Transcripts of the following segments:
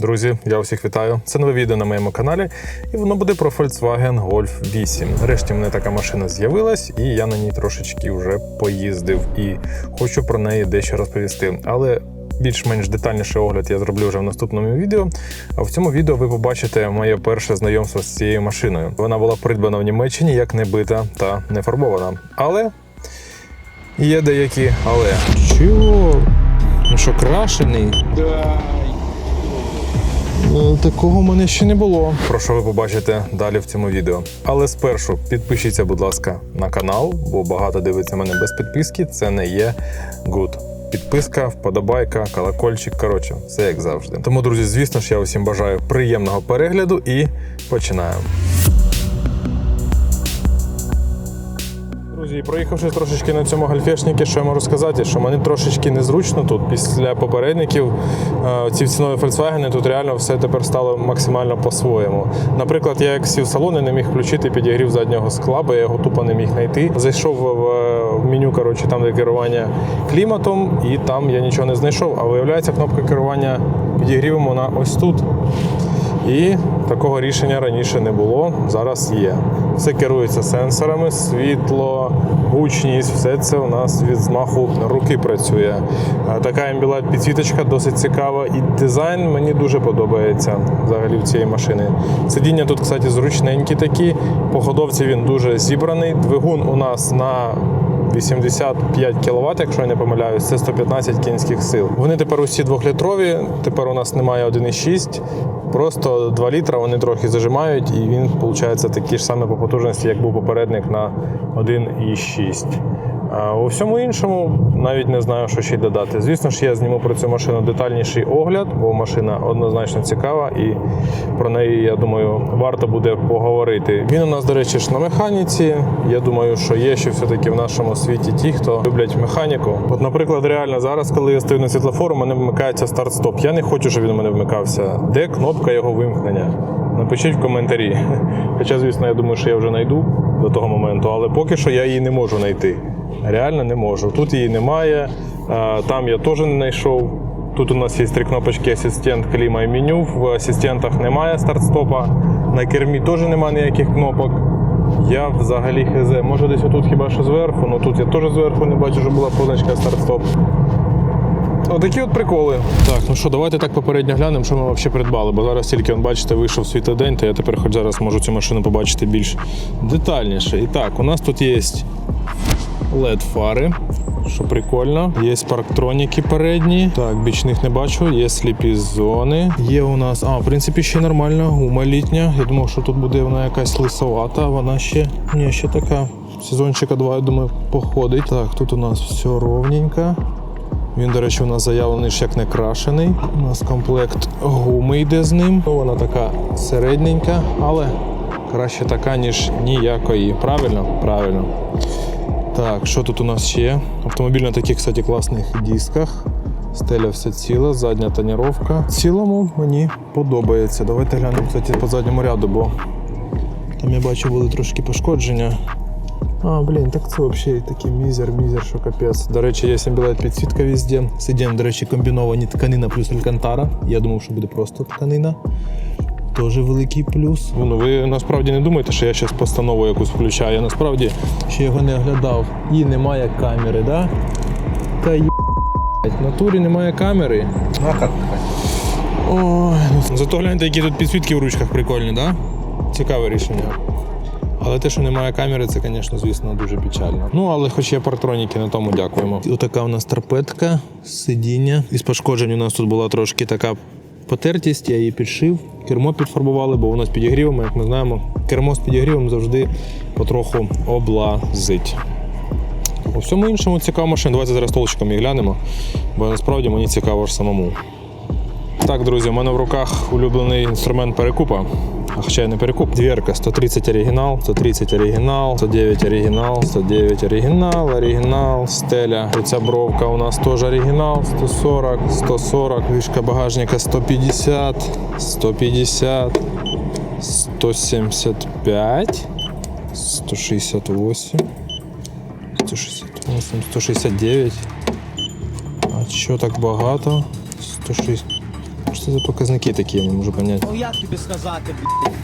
Друзі, я усіх вітаю. Це нове відео на моєму каналі, і воно буде про Volkswagen Golf 8. Нарешті мене така машина з'явилась, і я на ній трошечки вже поїздив і хочу про неї дещо розповісти. Але більш-менш детальніший огляд я зроблю вже в наступному відео. А в цьому відео ви побачите моє перше знайомство з цією машиною. Вона була придбана в Німеччині як не бита та не фарбована. Але є деякі але. Чого? Ну що, крашений? Е, Такого в мене ще не було. Про що ви побачите далі в цьому відео. Але спершу підпишіться, будь ласка, на канал, бо багато дивиться мене без підписки. Це не є good. Підписка, вподобайка, колокольчик. Коротше, все як завжди. Тому, друзі, звісно ж, я усім бажаю приємного перегляду і починаємо. Друзі, проїхавши трошечки на цьому гальфешнику, що я можу сказати, що мені трошечки незручно тут. Після попередників е, ці цінові Volkswagen тут реально все тепер стало максимально по-своєму. Наприклад, я як сів в салон і не міг включити підігрів заднього скла, бо я його тупо не міг знайти. Зайшов в, в меню, коротше, там де керування кліматом, і там я нічого не знайшов. А виявляється, кнопка керування підігрівом вона ось тут. І такого рішення раніше не було, зараз є. Все керується сенсорами, світло, гучність, все це у нас від змаху руки працює. Така амбілайт підсвіточка досить цікава. І дизайн мені дуже подобається взагалі в цієї машини. Сидіння тут, кстати, зручненькі такі. По ходовці він дуже зібраний. Двигун у нас на 85 кВт, якщо я не помиляюсь, це 115 кінських сил. Вони тепер усі двохлітрові, тепер у нас немає 1,6, просто 2 літра вони трохи зажимають, і він виходить такі ж саме по потужності, як був попередник на 1,6. А у всьому іншому навіть не знаю, що ще й додати. Звісно ж, я зніму про цю машину детальніший огляд, бо машина однозначно цікава і про неї, я думаю, варто буде поговорити. Він у нас, до речі, ж на механіці. Я думаю, що є ще все-таки в нашому світі ті, хто люблять механіку. От, наприклад, реально зараз, коли я стою на світлофору, у мене вмикається старт-стоп. Я не хочу, щоб він у мене вмикався. Де кнопка його вимкнення? Напишіть в коментарі. Хоча, звісно, я думаю, що я вже знайду до того моменту, але поки що я її не можу знайти. Реально не можу. Тут її немає, е, там я теж не знайшов. Тут у нас є три кнопочки асистент, кліма і меню. В асистентах немає старт-стопа. На кермі теж немає ніяких кнопок. Я взагалі хз. Може десь отут хіба що зверху, але тут я теж зверху не бачу, що була позначка старт-стоп. Отакі от приколи. Так, ну що, давайте так попередньо глянемо, що ми взагалі придбали. Бо зараз тільки, он, бачите, вийшов світлий день, то я тепер хоч зараз можу цю машину побачити більш детальніше. І так, у нас тут є led фари що прикольно. Є парктроніки передні. Так, бічних не бачу, є сліпі зони. Є у нас, а, в принципі, ще нормальна гума літня. Я думав, що тут буде вона якась лисовата, а вона ще, ні, ще така. Сезончика 2, я думаю, походить. Так, тут у нас все ровненько. Він, до речі, у нас заявлений ж як не крашений. У нас комплект гуми йде з ним. Вона така середненька, але краще така, ніж ніякої. Правильно? Правильно. Так, що тут у нас ще? Автомобіль на таких, кстати, класних дисках. Стеля все ціла, задня тоніровка. В цілому мені подобається. Давайте глянемо кстати, по задньому ряду, бо там я бачу були трошки пошкодження. А, блін, так це взагалі такий мізер, мізер, що капець. До речі, є сімбілет підсвітка везде. Сидіння, до речі, комбіновані тканина плюс алькантара. Я думав, що буде просто тканина. Теж великий плюс. Ну, ви насправді не думаєте, що я зараз постанову якусь включаю. Я насправді ще його не оглядав. І немає камери, да? Та є. В натурі немає камери. Ой, ну, зато гляньте, які тут підсвітки в ручках прикольні, да? Цікаве рішення. Але те, що немає камери, це, звісно, звісно, дуже печально. Ну, але хоч є партроніки, на тому дякуємо. І Отака у нас торпедка, сидіння. Із пошкоджень у нас тут була трошки така потертість, я її підшив. Кермо підфарбували, бо у нас підігрівом, як ми знаємо, кермо з підігрівом завжди потроху облазить. У всьому іншому цікава машина. Давайте зараз толчком її глянемо, бо насправді мені цікаво ж самому. Так, друзі, у мене в руках улюблений інструмент перекупа. Хоча перекуп. Дверка 130 оригінал, 130 оригінал, 109 оригінал, 109 оригінал, оригінал, стеля. Бровка у нас теж оригінал, 140, 140, вишка багажника 150, 150, 175, 168, 168, 169. А що так багато? 160. Це за показники такі, я не можу поняти. Ну як тобі сказати, блядь?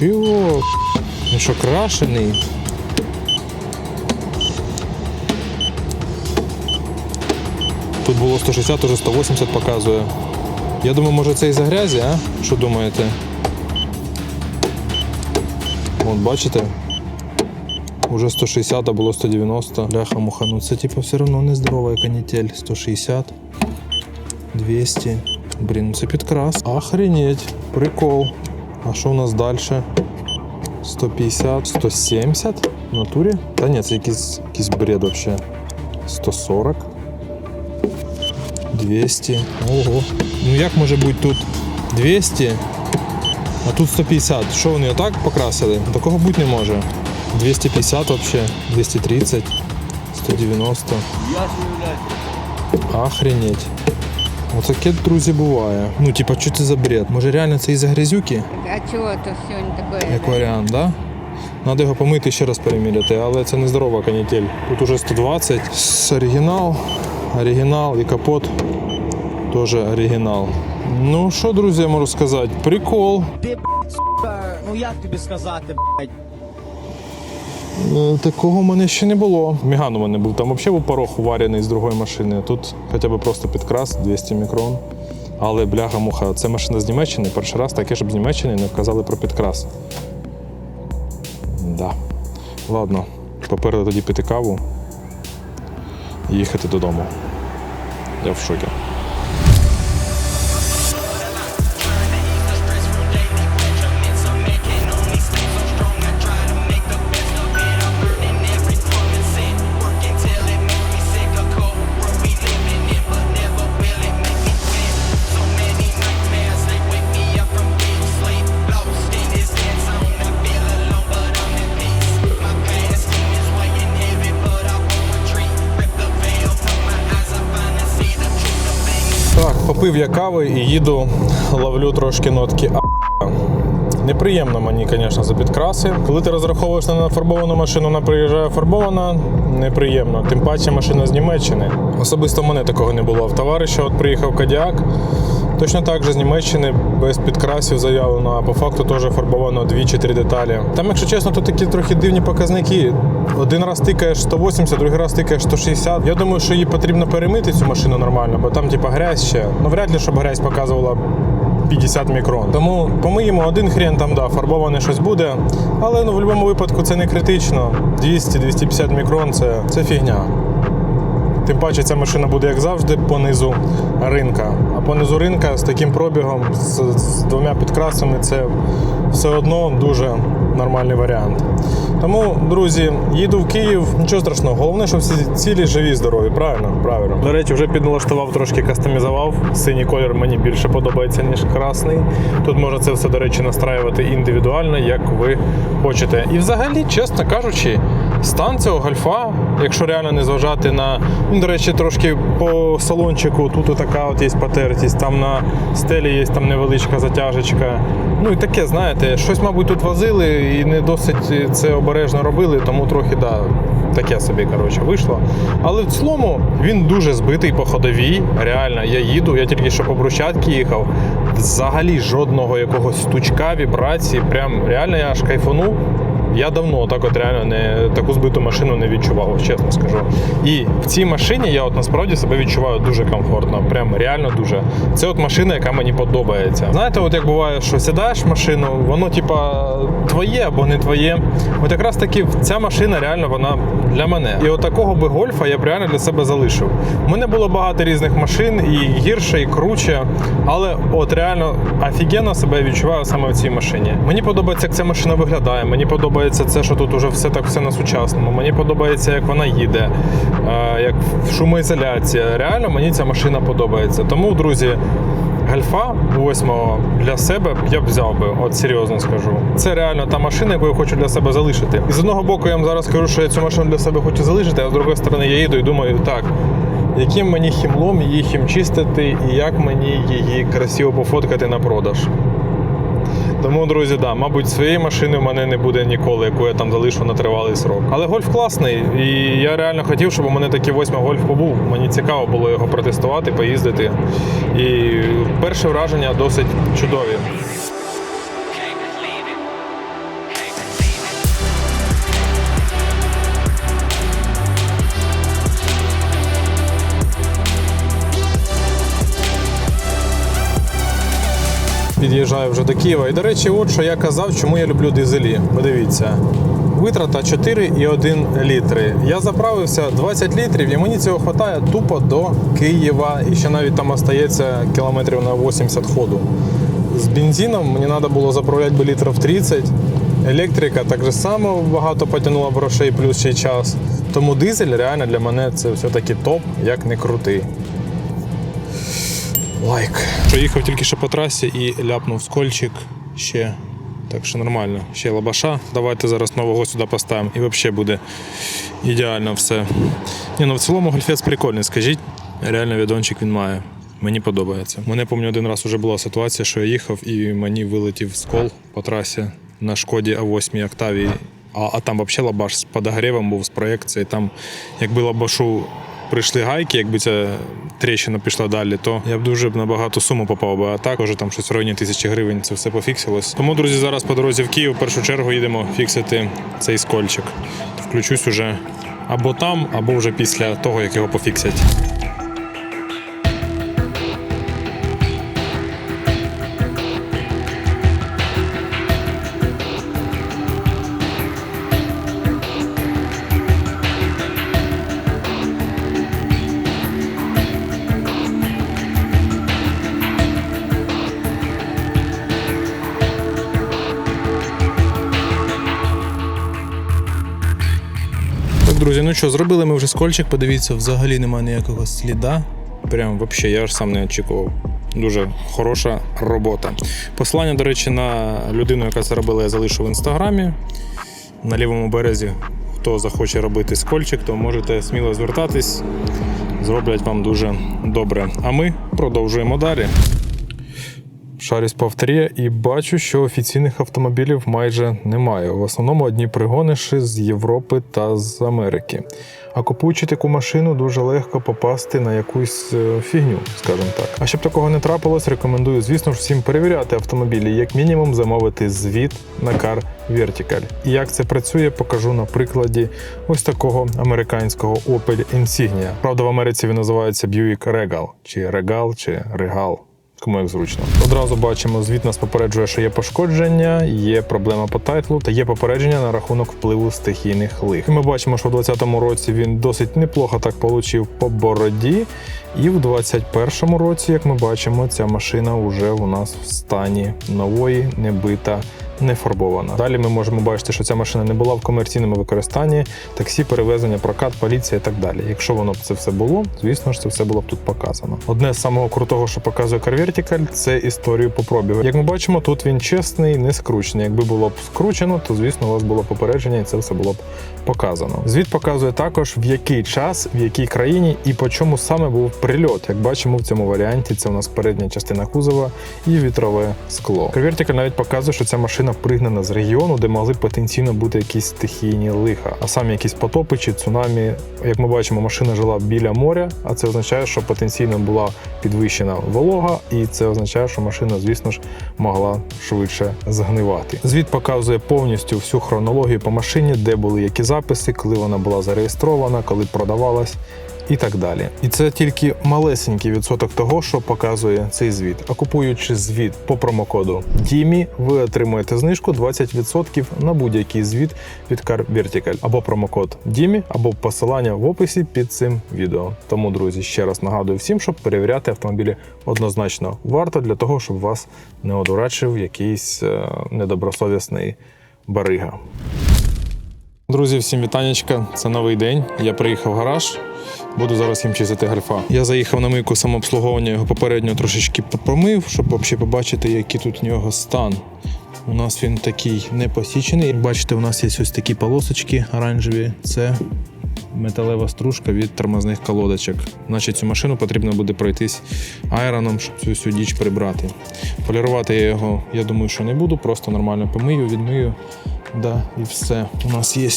Чого? Ну що, крашений? Тут було 160, уже 180 показує. Я думаю, може це із-за грязі, а? Що думаєте? От бачите? Уже 160, а було 190. Ляха муха. Ну це типу все одно нездорова канітель. 160, 200. Блін, ну це підкрас. Охренеть. Прикол. А що у нас далі? 150, 170 в натурі? Та ні, це якийсь, якийсь бред вообще. 140. 200. Ого. Ну як може бути тут 200, а тут 150. Що вони отак покрасили? Такого бути не може. 250 вообще, 230, 190. Я ж. Охренеть. Отаке, друзі, буває. Ну, типа, що це за бред? Може реально це із-за грязюки? А чего это сегодня такое? Як варіант, да? Надо його помити і ще раз переміряти, але це нездорова канітель. Тут уже 120. З оригінал, оригінал і капот теж оригінал. Ну що, друзі, я можу сказати? Прикол. Ти, сука, ну як тобі сказати, блядь? Е, Такого в мене ще не було. Міган у мене був. Там взагалі був порог варений з другої машини. Тут хоча б просто підкрас 200 мікрон. Але бляха-муха, це машина з Німеччини. Перший раз таке, щоб з Німеччини не вказали про підкрас. Да. Ладно, попереду тоді пити каву і їхати додому. Я в шокі. Попив я кави і їду, ловлю трошки нотки а. Неприємно мені, звісно, за підкраси. Коли ти розраховуєш на нафарбовану машину, вона приїжджає фарбована, неприємно. Тим паче машина з Німеччини. Особисто мене такого не було. В товариша от приїхав Кадіак. Точно так же з Німеччини без підкрасів заявлено, а по факту теж фарбовано 2-3 деталі. Там, якщо чесно, то такі трохи дивні показники. Один раз тикаєш 180, другий раз тикаєш 160. Я думаю, що її потрібно перемити цю машину нормально, бо там типа грязь ще. Ну вряд ли, щоб грязь показувала 50 мікрон. Тому помиємо один хрен, там да, фарбоване щось буде. Але ну в будь-якому випадку це не критично. 200-250 мікрон це, це фігня. Тим паче ця машина буде, як завжди, по низу ринка. А по ринка з таким пробігом, з, з двома підкрасами, це все одно дуже нормальний варіант. Тому, друзі, їду в Київ, нічого страшного. Головне, що всі цілі живі, здорові. Правильно? Правильно. До речі, вже підналаштував, трошки кастомізував. Синій колір мені більше подобається, ніж красний. Тут можна це все, до речі, настраювати індивідуально, як ви хочете. І взагалі, чесно кажучи, стан цього гольфа, якщо реально не зважати на. Ну, до речі, трошки по салончику тут така от є потертість, там на стелі є там невеличка затяжечка. Ну і таке, знаєте, щось, мабуть, тут возили і не досить це обережно робили, тому трохи да, таке собі коротше, вийшло. Але в цілому він дуже збитий по ходовій. Реально, я їду, я тільки що по брусчатці їхав. Взагалі жодного якогось стучка, вібрації. Прям реально я аж кайфанув. Я давно так от реально не таку збиту машину не відчував, чесно скажу. І в цій машині я от насправді себе відчуваю дуже комфортно. Прям реально дуже. Це от машина, яка мені подобається. Знаєте, от як буває, що сідаєш в машину, воно типа твоє або не твоє. От якраз таки ця машина реально вона для мене. І от такого би гольфа я б реально для себе залишив. У мене було багато різних машин, і гірше, і круче. Але от реально офігенно себе відчуваю саме в цій машині. Мені подобається, як ця машина виглядає. Мені подобається це, що тут уже все так все на сучасному. Мені подобається, як вона їде, е, як шумоізоляція. Реально мені ця машина подобається. Тому, друзі. Гальфа 8 для себе я б взяв би, от серйозно скажу. Це реально та машина, яку я хочу для себе залишити. І з одного боку, я вам зараз скажу, що я цю машину для себе хочу залишити, а з другої сторони я їду і думаю, так, яким мені хімлом її хімчистити і як мені її красиво пофоткати на продаж. Тому, друзі, да, мабуть, своєї машини в мене не буде ніколи, яку я там залишу на тривалий срок. Але гольф класний, і я реально хотів, щоб у мене такий восьмий гольф побув. Мені цікаво було його протестувати, поїздити. І перше враження досить чудові. Під'їжджаю вже до Києва. І, до речі, от що я казав, чому я люблю дизелі. Подивіться. Витрата 4,1 літри. Я заправився 20 літрів, і мені цього вистачає тупо до Києва. І ще навіть там остається кілометрів на 80 ходу. З бензином мені треба було заправляти би літрів 30. Електрика так же само багато потягнула грошей, плюс ще час. Тому дизель реально для мене це все-таки топ, як не крутий. Лайк. Проїхав тільки що по трасі і ляпнув скольчик ще. Так що нормально. Ще лабаша. Давайте зараз нового сюди поставимо. І взагалі буде ідеально все. Ні, ну в цілому гольфець прикольний, скажіть. Реально відончик він має. Мені подобається. Мене пам'ятаю, один раз вже була ситуація, що я їхав і мені вилетів скол по трасі на шкоді А8 Октавії. А, а там взагалі лабаш з подогрівом був з проєкції. Там, якби лабашу прийшли гайки, якби ця тріщина пішла далі, то я б дуже б на багато суму попав би. А так уже там щось в районі тисячі гривень це все пофіксилось. Тому, друзі, зараз по дорозі в Київ в першу чергу їдемо фіксити цей скольчик. Включусь уже або там, або вже після того, як його пофіксять. Друзі, ну що, зробили ми вже скольчик, подивіться, взагалі немає ніякого сліда. Прям взагалі, я ж сам не очікував. Дуже хороша робота. Посилання, до речі, на людину, яка це робила, я залишу в інстаграмі. На лівому березі. Хто захоче робити скольчик, то можете сміло звертатись. Зроблять вам дуже добре. А ми продовжуємо далі. Шарюсь по авторі і бачу, що офіційних автомобілів майже немає. В основному одні пригониші з Європи та з Америки. А купуючи таку машину, дуже легко попасти на якусь е, фігню, скажімо так. А щоб такого не трапилось, рекомендую, звісно ж, всім перевіряти автомобілі, як мінімум замовити звіт на Car Vertical. І як це працює, покажу на прикладі ось такого американського Opel Insignia. Правда, в Америці він називається Buick Regal, чи Regal, чи Regal. Кому як зручно. Одразу бачимо, звіт нас попереджує, що є пошкодження, є проблема по тайтлу та є попередження на рахунок впливу стихійних лих. І ми бачимо, що в 2020 році він досить неплохо так получив по бороді. І в 2021 році, як ми бачимо, ця машина вже у нас в стані нової, небита, не фарбована. Далі ми можемо бачити, що ця машина не була в комерційному використанні, таксі, перевезення, прокат, поліція і так далі. Якщо воно б це все було, звісно ж, це все було б тут показано. Одне з самого крутого, що показує Car Vertical, це історію по пробігу. Як ми бачимо, тут він чесний, не скручений. Якби було б скручено, то звісно у вас було попередження, і це все було б показано. Звіт показує також в який час, в якій країні і по чому саме був прильот. Як бачимо в цьому варіанті, це у нас передня частина кузова і вітрове скло. Car навіть показує, що ця машина пригнана з регіону, де могли потенційно бути якісь стихійні лиха, а саме якісь потопи чи цунамі. Як ми бачимо, машина жила біля моря, а це означає, що потенційно була підвищена волога, і це означає, що машина, звісно ж, могла швидше згнивати. Звіт показує повністю всю хронологію по машині, де були які записи, коли вона була зареєстрована, коли продавалась. І так далі. І це тільки малесенький відсоток того, що показує цей звіт. А купуючи звіт по промокоду DIMI, ви отримуєте знижку 20% на будь-який звіт від Car Vertical. Або промокод DIMI, або посилання в описі під цим відео. Тому, друзі, ще раз нагадую всім, щоб перевіряти автомобілі однозначно варто для того, щоб вас не одурачив якийсь е, недобросовісний барига. Друзі, всім вітанечка. Це новий день. Я приїхав в гараж. Буду зараз їм чистити гальфа. Я заїхав на мийку самообслуговування, його попередньо трошечки помив, щоб взагалі побачити, який тут у нього стан. У нас він такий не посічений. Як бачите, у нас є ось такі полосочки оранжеві. Це металева стружка від тормозних колодочок. Значить, цю машину потрібно буде пройтись айроном, щоб цю всю діч прибрати. Полірувати я його, я думаю, що не буду, просто нормально помию, відмию. Да, і все. У нас є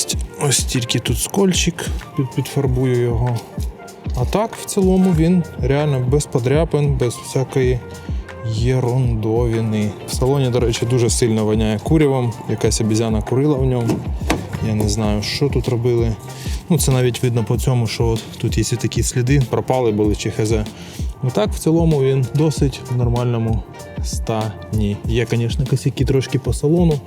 ось тільки тут скольчик, під, підфарбую його. А так, в цілому, він реально без подряпин, без всякої єрундовини. В салоні, до речі, дуже сильно воняє курявом. Якась обізяна курила в ньому. Я не знаю, що тут робили. Ну, це навіть видно по цьому, що от тут є такі сліди, пропали були чи хз. Ну так, в цілому він досить в нормальному стані. Є, звісно, косяки трошки по салону.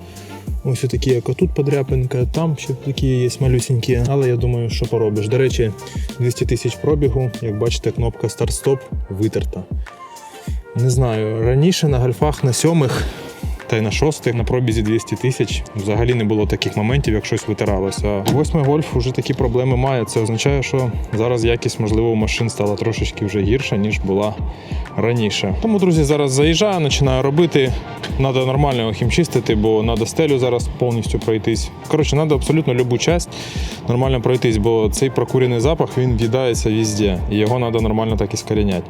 Ось такі, як отут подряпинка, там ще такі є малюсінькі, але я думаю, що поробиш. До речі, 200 тисяч пробігу, як бачите, кнопка старт-стоп витерта. Не знаю, раніше на гольфах на сьомих та й на шостих на пробізі 200 тисяч взагалі не булося таких моментів, як щось витиралося. Восьмий гольф вже такі проблеми має. Це означає, що зараз якість, можливо, машин стала трошечки вже гірша, ніж була раніше. Тому, друзі, зараз заїжджаю, починаю робити. Треба нормально його хімчистити, бо треба стелю зараз повністю пройтись. Коротше, треба абсолютно любу часть нормально пройтись, бо цей прокурений запах він в'їдається везде, і його треба нормально так і скоріняти.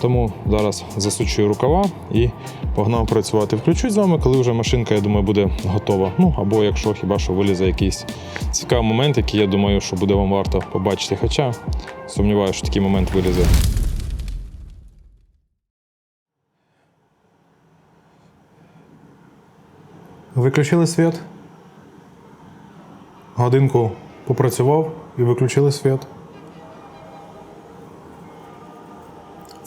Тому зараз засучую рукава і погнав працювати. Включусь з вами, коли вже машинка, я думаю, буде готова. Ну або якщо хіба що вилізе якийсь цікавий момент, який я думаю, що буде вам варто побачити. Хоча сумніваюся, що такий момент вилізе. Виключили світ. Годинку попрацював і виключили світ.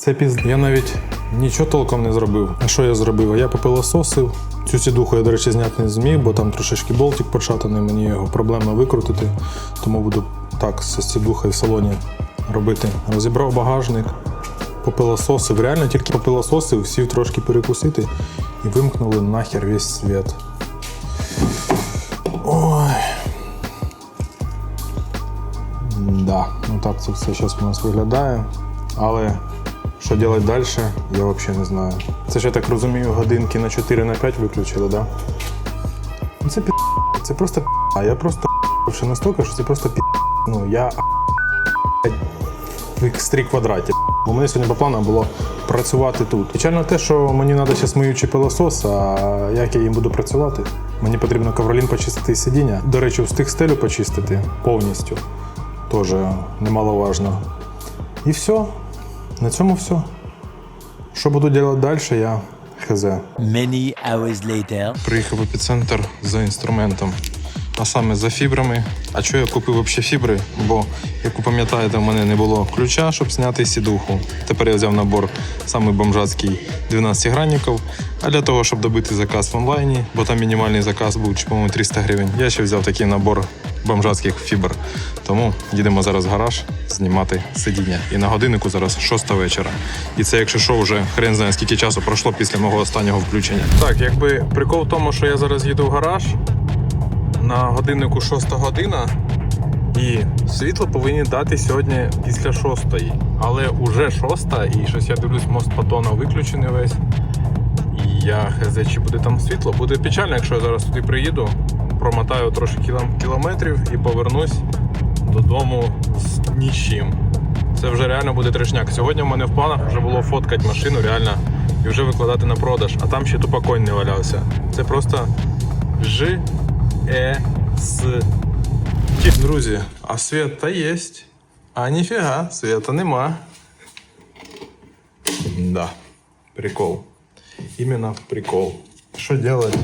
Це піз... Я навіть нічого толком не зробив. А що я зробив? Я попилососив. Цю сідуху я, до речі, зняти не зміг, бо там трошечки болтик початаний, мені його проблемно викрутити. Тому буду так з сідухою в салоні робити. Розібрав багажник, попилососив. Реально тільки попилососив, сів трошки перекусити і вимкнули нахер весь світ. Ой. Да, ну так це все зараз у нас виглядає. Але що робити далі, я взагалі не знаю. Це ж я так розумію, годинки на 4 на 5 виключили, так? Да? Ну це пі... Це просто пі... Я просто вже настільки, що це просто пі... Ну я в x3 квадраті. У мене сьогодні по плану було працювати тут. Печально те, що мені треба зараз миючий пилосос, а як я їм буду працювати? Мені потрібно ковролін почистити і сидіння. До речі, встиг стелю почистити повністю. Теж немаловажно. І все. На цьому все. Що буду робити далі, я хз. Many hours later. Приїхав в епіцентр за інструментом, а саме за фібрами. А чого я купив взагалі фібри? Бо, як ви пам'ятаєте, в мене не було ключа, щоб зняти сідуху. Тепер я взяв набор самий бомжацький 12 гранників. А для того, щоб добити заказ в онлайні, бо там мінімальний заказ був, по-моєму, 300 гривень, я ще взяв такий набор бомжацьких фібр. Тому їдемо зараз в гараж знімати сидіння. І на годиннику зараз 6 вечора. І це, якщо що, вже хрен знає, скільки часу пройшло після мого останнього включення. Так, якби прикол в тому, що я зараз їду в гараж на годиннику 6 година. І світло повинні дати сьогодні після 6. Але уже 6, і щось я дивлюсь, мост Патона виключений весь. Я хз, чи буде там світло. Буде печально, якщо я зараз туди приїду, промотаю трошки кілометрів і повернусь додому з нічим. Це вже реально буде трешняк. Сьогодні в мене в планах вже було фоткати машину реально і вже викладати на продаж, а там ще тупо конь не валявся. Це просто ж е с Друзі, а світа є. А ніфіга, світа нема. Да, прикол. Іменно прикол. Що робити?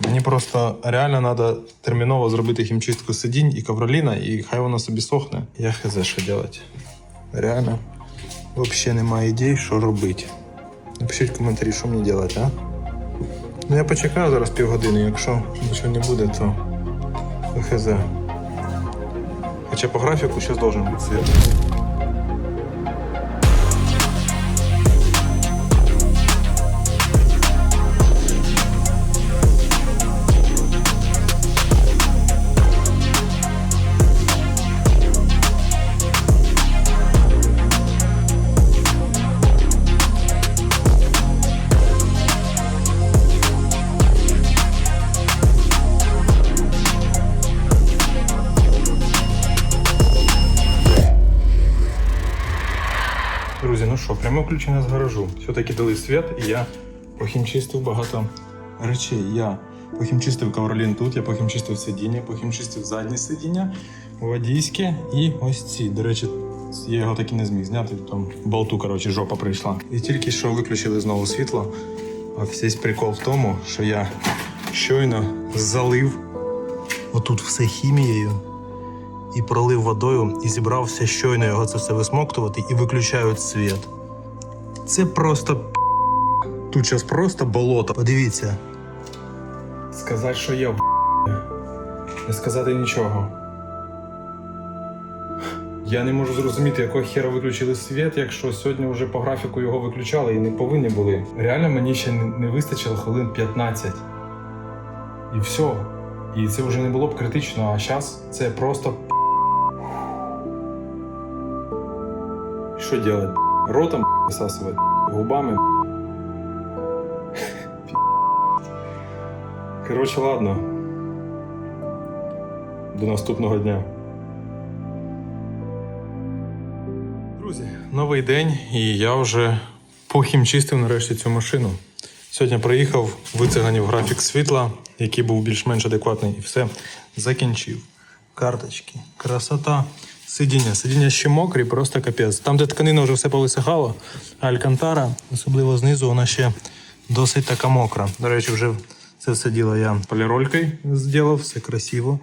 Мені просто реально треба терміново зробити хімчистку сидінь і ковроліна, і хай воно собі сохне. Я хз, що робити. Реально, взагалі немає ідей, що робити. Напишіть в коментарі, що мені робити, а? Ну я почекаю зараз півгодини, якщо нічого не буде, то хз. Хоча по графіку зараз должен бути світ. Пряме включення з гаражу. Все-таки дали світ, і я похімчистив багато речей. Я похімчистив ковролін тут, я похімчистив сидіння, похімчистив заднє сидіння, водійське і ось ці. До речі, я його так і не зміг зняти, там болту, коротше, жопа прийшла. І тільки що виключили знову світло. А весь прикол в тому, що я щойно залив отут все хімією і пролив водою, і зібрався щойно його це все висмоктувати і виключають світ. Це просто. Тут зараз просто болото. Подивіться. Сказати, що я не сказати нічого. Я не можу зрозуміти, якого хера виключили світ, якщо сьогодні вже по графіку його виключали і не повинні були. Реально мені ще не вистачило хвилин 15. І все. І це вже не було б критично, а зараз це просто. Що делать? Ротом висасувати, губами. Коротше, ладно. До наступного дня. Друзі, новий день, і я вже похімчистив нарешті цю машину. Сьогодні приїхав, вициганів графік світла, який був більш-менш адекватний, і все закінчив. Карточки, красота. Сидіння. Сидіння ще мокрі, просто капець. Там, де тканина вже все повисихало, а алькантара, особливо знизу, вона ще досить така мокра. До речі, вже це все діло я поліролькою зробив, все красиво,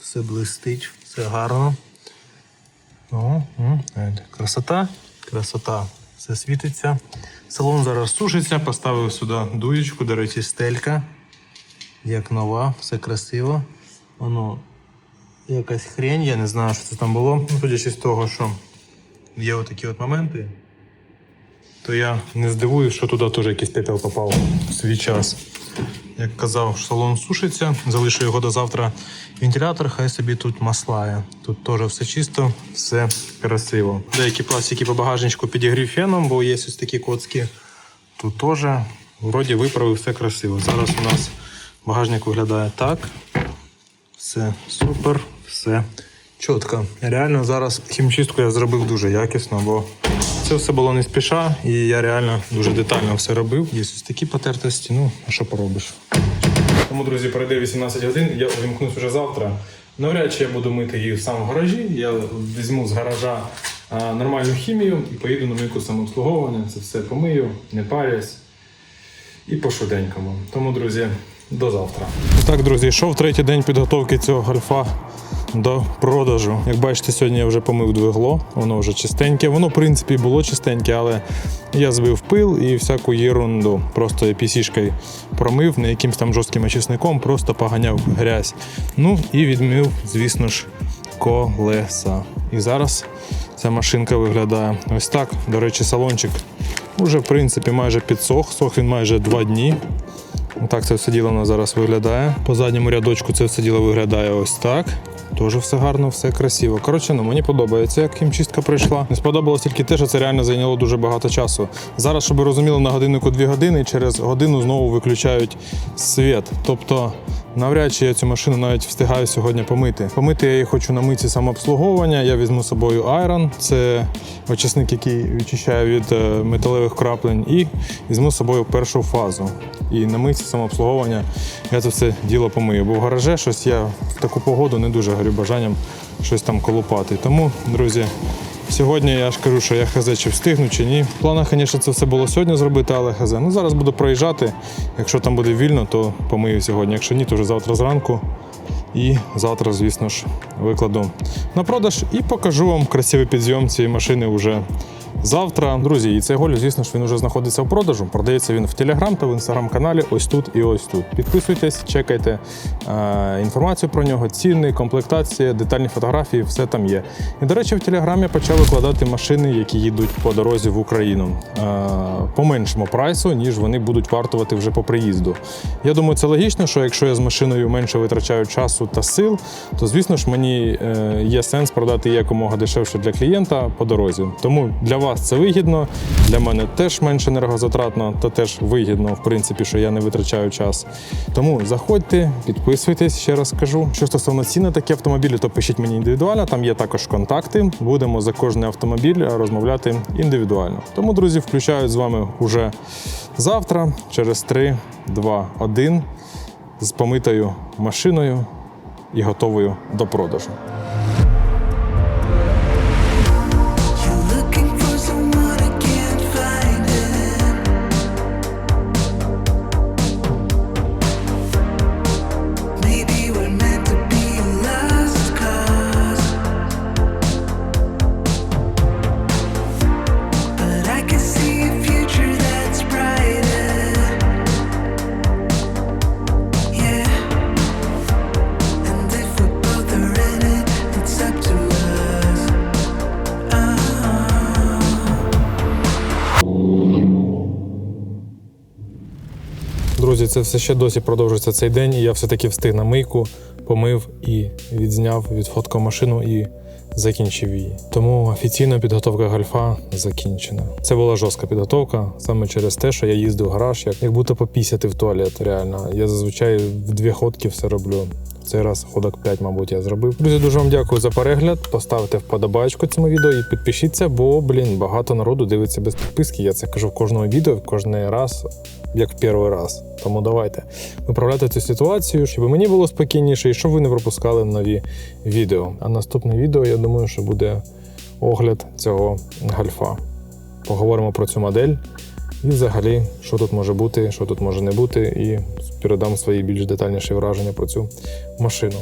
все блистить, все гарно. О, красота, красота. Все світиться. Салон зараз сушиться, поставив сюди дуєчку, до речі, стелька. Як нова, все красиво. Воно якась хрень, я не знаю, що це там було. Ну, судячи з того, що є отакі от моменти, то я не здивуюсь, що туди теж якийсь пепел попав в свій час. Як казав, салон сушиться, залишу його до завтра. Вентилятор, хай собі тут маслає. Тут теж все чисто, все красиво. Деякі пластики по багажничку підігрів феном, бо є ось такі коцки. Тут теж вроді виправив все красиво. Зараз у нас багажник виглядає так. Все супер, все чітко. Реально зараз хімчистку я зробив дуже якісно, бо це все було не спіша, і я реально дуже детально все робив. Є ось такі потертості, ну, а що поробиш. Тому, друзі, пройде 18 годин, я увімкнусь вже завтра. Навряд чи я буду мити її сам в гаражі. Я візьму з гаража а, нормальну хімію і поїду на мийку самообслуговування. Це все помию, не парясь і по швиденькому. Тому, друзі, до завтра. Так, друзі, йшов третій день підготовки цього гольфа до продажу. Як бачите, сьогодні я вже помив двигло, воно вже чистеньке. Воно, в принципі, було чистеньке, але я збив пил і всяку єрунду. Просто PC-шкою промив, не якимсь там жорстким очисником, просто поганяв грязь. Ну і відмив, звісно ж, колеса. І зараз ця машинка виглядає ось так. До речі, салончик уже, в принципі, майже підсох. Сох він майже два дні. Так це все діло воно зараз виглядає. По задньому рядочку це все діло виглядає ось так. Теж все гарно, все красиво. Коротше, ну мені подобається, як хімчистка прийшла. Не сподобалось тільки те, що це реально зайняло дуже багато часу. Зараз, щоб ви розуміли, на годиннику 2 години, через годину знову виключають світ. Тобто, навряд чи я цю машину навіть встигаю сьогодні помити. Помити я її хочу на митці самообслуговування. Я візьму з собою Iron, це очисник, який відчищає від е, металевих краплень, і візьму з собою першу фазу. І на митці самообслуговування я це все діло помию. Бо в гараже щось я в таку погоду не дуже горю бажанням щось там колупати. Тому, друзі, сьогодні я ж кажу, що я хз чи встигну, чи ні. В планах, звісно, це все було сьогодні зробити, але хз. Ну зараз буду проїжджати. Якщо там буде вільно, то помию сьогодні. Якщо ні, то вже завтра зранку. І завтра, звісно ж, викладу на продаж і покажу вам красивий підйом цієї машини вже завтра. Друзі, і цей голь, звісно ж, він вже знаходиться в продажу. Продається він в Телеграм та в інстаграм-каналі ось тут і ось тут. Підписуйтесь, чекайте е, інформацію про нього, ціни, комплектація, детальні фотографії, все там є. І, до речі, в Телеграмі почав викладати машини, які їдуть по дорозі в Україну е, по меншому прайсу, ніж вони будуть вартувати вже по приїзду. Я думаю, це логічно, що якщо я з машиною менше витрачаю часу та сил, то звісно ж мені е, є сенс продати якомога дешевше для клієнта по дорозі. Тому для вас це вигідно, для мене теж менш енергозатратно, та теж вигідно, в принципі, що я не витрачаю час. Тому заходьте, підписуйтесь, ще раз скажу. Що стосовно ціни такі автомобілі, то пишіть мені індивідуально. Там є також контакти. Будемо за кожний автомобіль розмовляти індивідуально. Тому, друзі, включаю з вами уже завтра, через 3, 2, 1 з помитою машиною і готовою до продажу. Це все ще досі продовжується цей день, і я все-таки встиг на мийку, помив і відзняв, відфоткав машину і закінчив її. Тому офіційна підготовка гольфа закінчена. Це була жорстка підготовка саме через те, що я їздив в гараж, як, як будто попісяти в туалет. Реально. Я зазвичай в дві ходки все роблю. В Цей раз ходок 5, мабуть, я зробив. Друзі, дуже вам дякую за перегляд. Поставте вподобайку цьому відео і підпишіться, бо, блін, багато народу дивиться без підписки. Я це кажу в кожному відео, кожен раз, як в перший раз. Тому давайте виправляти цю ситуацію, щоб мені було спокійніше і щоб ви не пропускали нові відео. А наступне відео, я думаю, що буде огляд цього гальфа. Поговоримо про цю модель і взагалі, що тут може бути, що тут може не бути, і передам свої більш детальніші враження про цю машину.